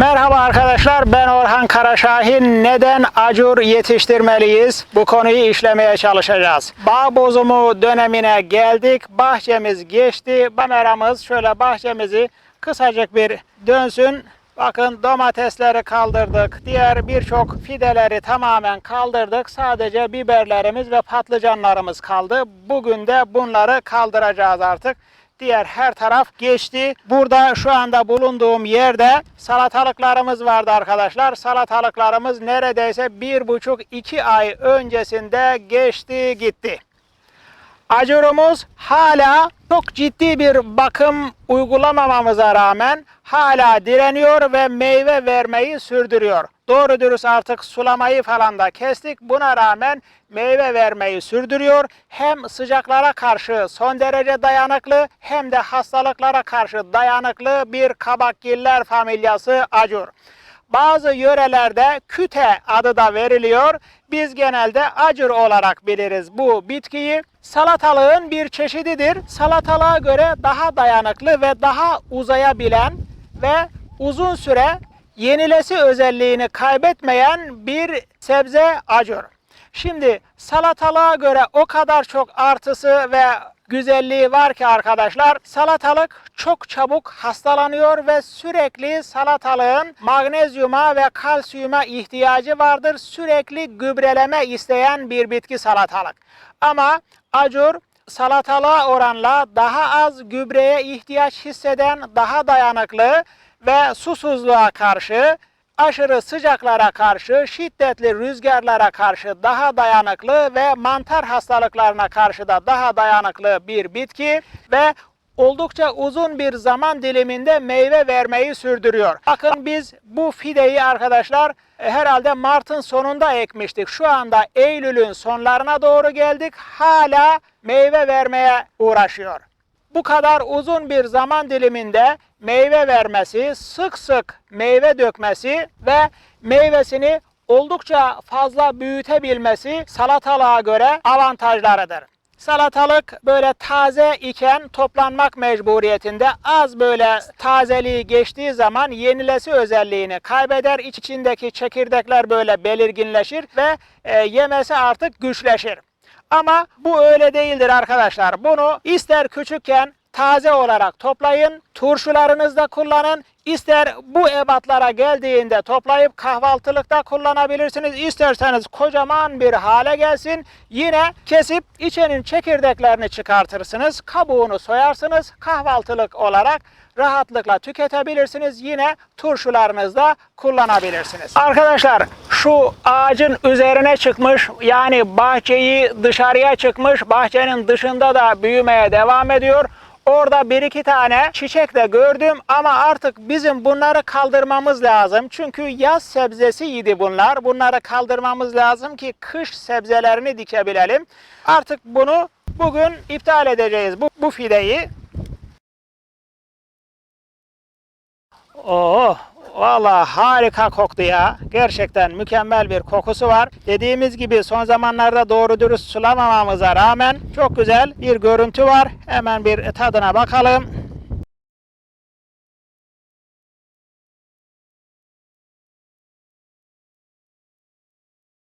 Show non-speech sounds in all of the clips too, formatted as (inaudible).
Merhaba arkadaşlar ben Orhan Karaşahin. Neden acur yetiştirmeliyiz? Bu konuyu işlemeye çalışacağız. Bağ bozumu dönemine geldik. Bahçemiz geçti. Kameramız şöyle bahçemizi kısacık bir dönsün. Bakın domatesleri kaldırdık. Diğer birçok fideleri tamamen kaldırdık. Sadece biberlerimiz ve patlıcanlarımız kaldı. Bugün de bunları kaldıracağız artık. Diğer her taraf geçti. Burada şu anda bulunduğum yerde salatalıklarımız vardı arkadaşlar. Salatalıklarımız neredeyse bir buçuk iki ay öncesinde geçti gitti. Acurumuz hala çok ciddi bir bakım uygulamamamıza rağmen hala direniyor ve meyve vermeyi sürdürüyor. Doğru dürüst artık sulamayı falan da kestik. Buna rağmen meyve vermeyi sürdürüyor. Hem sıcaklara karşı son derece dayanıklı hem de hastalıklara karşı dayanıklı bir kabakgiller familyası acur. Bazı yörelerde küte adı da veriliyor. Biz genelde acır olarak biliriz bu bitkiyi. Salatalığın bir çeşididir. Salatalığa göre daha dayanıklı ve daha uzayabilen ve uzun süre yenilesi özelliğini kaybetmeyen bir sebze acur. Şimdi salatalığa göre o kadar çok artısı ve güzelliği var ki arkadaşlar salatalık çok çabuk hastalanıyor ve sürekli salatalığın magnezyuma ve kalsiyuma ihtiyacı vardır. Sürekli gübreleme isteyen bir bitki salatalık. Ama acur salatalığa oranla daha az gübreye ihtiyaç hisseden, daha dayanıklı ve susuzluğa karşı aşırı sıcaklara karşı, şiddetli rüzgarlara karşı daha dayanıklı ve mantar hastalıklarına karşı da daha dayanıklı bir bitki ve oldukça uzun bir zaman diliminde meyve vermeyi sürdürüyor. Bakın biz bu fideyi arkadaşlar e, herhalde Mart'ın sonunda ekmiştik. Şu anda Eylül'ün sonlarına doğru geldik. Hala meyve vermeye uğraşıyor bu kadar uzun bir zaman diliminde meyve vermesi, sık sık meyve dökmesi ve meyvesini oldukça fazla büyütebilmesi salatalığa göre avantajlarıdır. Salatalık böyle taze iken toplanmak mecburiyetinde az böyle tazeliği geçtiği zaman yenilesi özelliğini kaybeder. İç içindeki çekirdekler böyle belirginleşir ve e, yemesi artık güçleşir. Ama bu öyle değildir arkadaşlar. Bunu ister küçükken taze olarak toplayın, turşularınızda kullanın. İster bu ebatlara geldiğinde toplayıp kahvaltılıkta kullanabilirsiniz. İsterseniz kocaman bir hale gelsin. Yine kesip içenin çekirdeklerini çıkartırsınız. Kabuğunu soyarsınız. Kahvaltılık olarak rahatlıkla tüketebilirsiniz. Yine turşularınızda kullanabilirsiniz. Arkadaşlar şu ağacın üzerine çıkmış yani bahçeyi dışarıya çıkmış bahçenin dışında da büyümeye devam ediyor. Orada bir iki tane çiçek de gördüm ama artık bizim bunları kaldırmamız lazım. Çünkü yaz sebzesiydi bunlar. Bunları kaldırmamız lazım ki kış sebzelerini dikebilelim. Artık bunu bugün iptal edeceğiz bu, bu fideyi. Oo, Valla harika koktu ya. Gerçekten mükemmel bir kokusu var. Dediğimiz gibi son zamanlarda doğru dürüst sulamamamıza rağmen çok güzel bir görüntü var. Hemen bir tadına bakalım.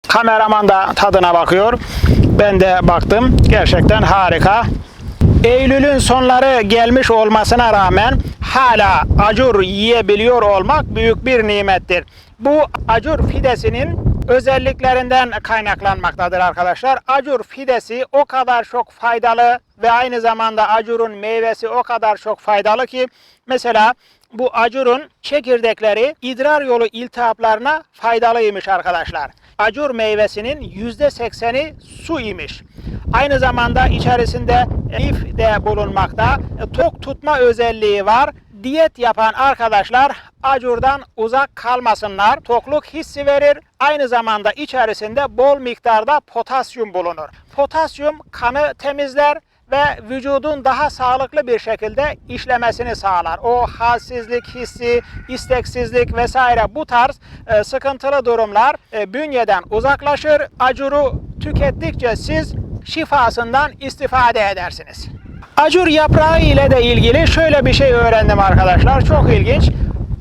Kameraman da tadına bakıyor. Ben de baktım. Gerçekten harika. Eylül'ün sonları gelmiş olmasına rağmen hala acur yiyebiliyor olmak büyük bir nimettir. Bu acur fidesinin özelliklerinden kaynaklanmaktadır arkadaşlar. Acur fidesi o kadar çok faydalı ve aynı zamanda acurun meyvesi o kadar çok faydalı ki mesela bu acurun çekirdekleri idrar yolu iltihaplarına faydalıymış arkadaşlar. Acur meyvesinin %80'i su imiş. Aynı zamanda içerisinde lif de bulunmakta. Tok tutma özelliği var. Diyet yapan arkadaşlar acurdan uzak kalmasınlar. Tokluk hissi verir. Aynı zamanda içerisinde bol miktarda potasyum bulunur. Potasyum kanı temizler ve vücudun daha sağlıklı bir şekilde işlemesini sağlar. O halsizlik hissi, isteksizlik vesaire bu tarz e, sıkıntılı durumlar e, bünyeden uzaklaşır. Acuru tükettikçe siz şifasından istifade edersiniz. Acur yaprağı ile de ilgili şöyle bir şey öğrendim arkadaşlar. Çok ilginç.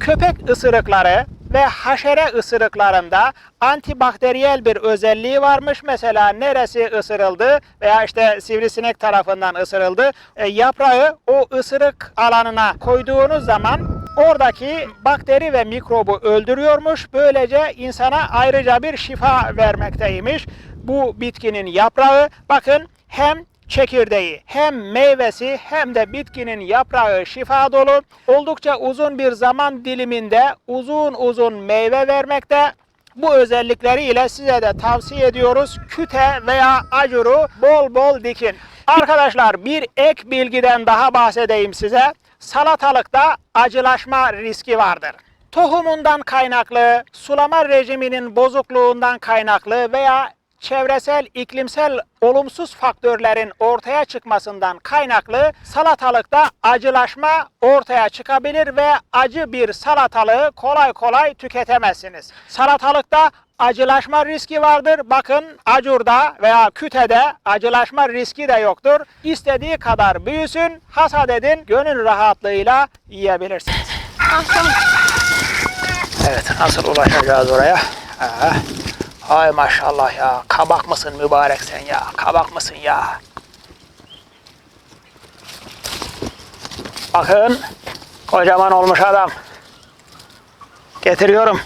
köpek ısırıkları ve haşere ısırıklarında antibakteriyel bir özelliği varmış. Mesela neresi ısırıldı veya işte sivrisinek tarafından ısırıldı. E, yaprağı o ısırık alanına koyduğunuz zaman oradaki bakteri ve mikrobu öldürüyormuş. Böylece insana ayrıca bir şifa vermekteymiş. Bu bitkinin yaprağı bakın hem çekirdeği hem meyvesi hem de bitkinin yaprağı şifa dolu. Oldukça uzun bir zaman diliminde uzun uzun meyve vermekte. Bu özellikleriyle size de tavsiye ediyoruz. Küte veya acuru bol bol dikin. Arkadaşlar bir ek bilgiden daha bahsedeyim size. Salatalıkta acılaşma riski vardır. Tohumundan kaynaklı, sulama rejiminin bozukluğundan kaynaklı veya çevresel, iklimsel olumsuz faktörlerin ortaya çıkmasından kaynaklı salatalıkta acılaşma ortaya çıkabilir ve acı bir salatalığı kolay kolay tüketemezsiniz. Salatalıkta acılaşma riski vardır. Bakın acurda veya kütede acılaşma riski de yoktur. İstediği kadar büyüsün, hasat edin, gönül rahatlığıyla yiyebilirsiniz. Evet, nasıl ulaşacağız oraya? Ha. Ay maşallah ya. Kabak mısın mübarek sen ya? Kabak mısın ya? Bakın. Kocaman olmuş adam. Getiriyorum.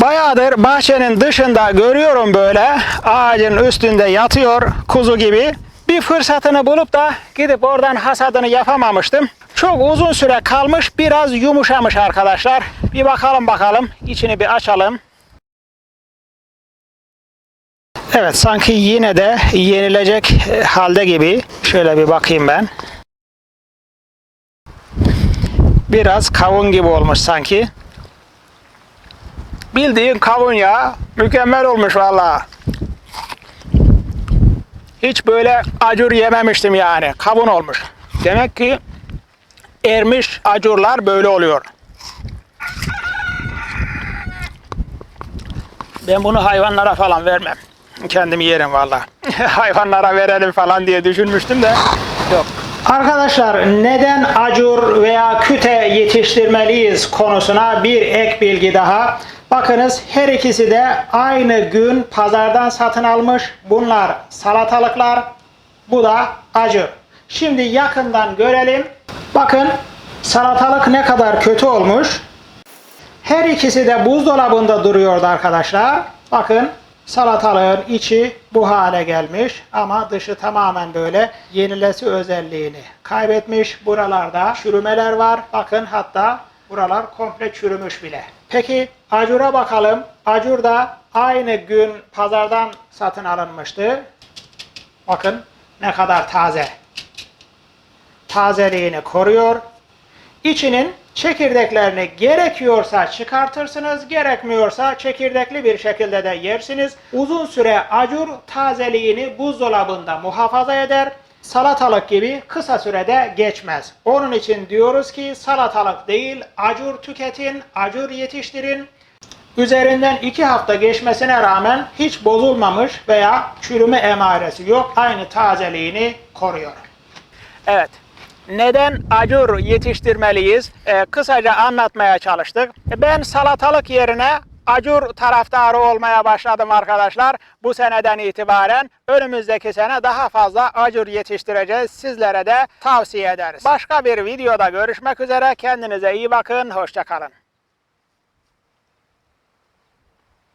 Bayağıdır bahçenin dışında görüyorum böyle ağacın üstünde yatıyor kuzu gibi. Bir fırsatını bulup da gidip oradan hasadını yapamamıştım. Çok uzun süre kalmış biraz yumuşamış arkadaşlar. Bir bakalım bakalım içini bir açalım. Evet sanki yine de yenilecek e, halde gibi. Şöyle bir bakayım ben. Biraz kavun gibi olmuş sanki. Bildiğin kavun ya. Mükemmel olmuş valla. Hiç böyle acur yememiştim yani. Kavun olmuş. Demek ki ermiş acurlar böyle oluyor. Ben bunu hayvanlara falan vermem. Kendim yerim valla. (laughs) hayvanlara verelim falan diye düşünmüştüm de yok. Arkadaşlar neden acur veya küte yetiştirmeliyiz konusuna bir ek bilgi daha. Bakınız her ikisi de aynı gün pazardan satın almış. Bunlar salatalıklar, bu da acur. Şimdi yakından görelim. Bakın salatalık ne kadar kötü olmuş. Her ikisi de buzdolabında duruyordu arkadaşlar. Bakın salatalığın içi bu hale gelmiş ama dışı tamamen böyle yenilesi özelliğini kaybetmiş. Buralarda çürümeler var. Bakın hatta buralar komple çürümüş bile. Peki acura bakalım. Acur da aynı gün pazardan satın alınmıştı. Bakın ne kadar taze. Tazeliğini koruyor. İçinin çekirdeklerini gerekiyorsa çıkartırsınız, gerekmiyorsa çekirdekli bir şekilde de yersiniz. Uzun süre acur tazeliğini buzdolabında muhafaza eder. Salatalık gibi kısa sürede geçmez. Onun için diyoruz ki salatalık değil, acur tüketin, acur yetiştirin. Üzerinden iki hafta geçmesine rağmen hiç bozulmamış veya çürüme emaresi yok. Aynı tazeliğini koruyor. Evet. Neden acur yetiştirmeliyiz? Ee, kısaca anlatmaya çalıştık. Ben salatalık yerine acur taraftarı olmaya başladım arkadaşlar. Bu seneden itibaren önümüzdeki sene daha fazla acur yetiştireceğiz. Sizlere de tavsiye ederiz. Başka bir videoda görüşmek üzere. Kendinize iyi bakın. Hoşçakalın.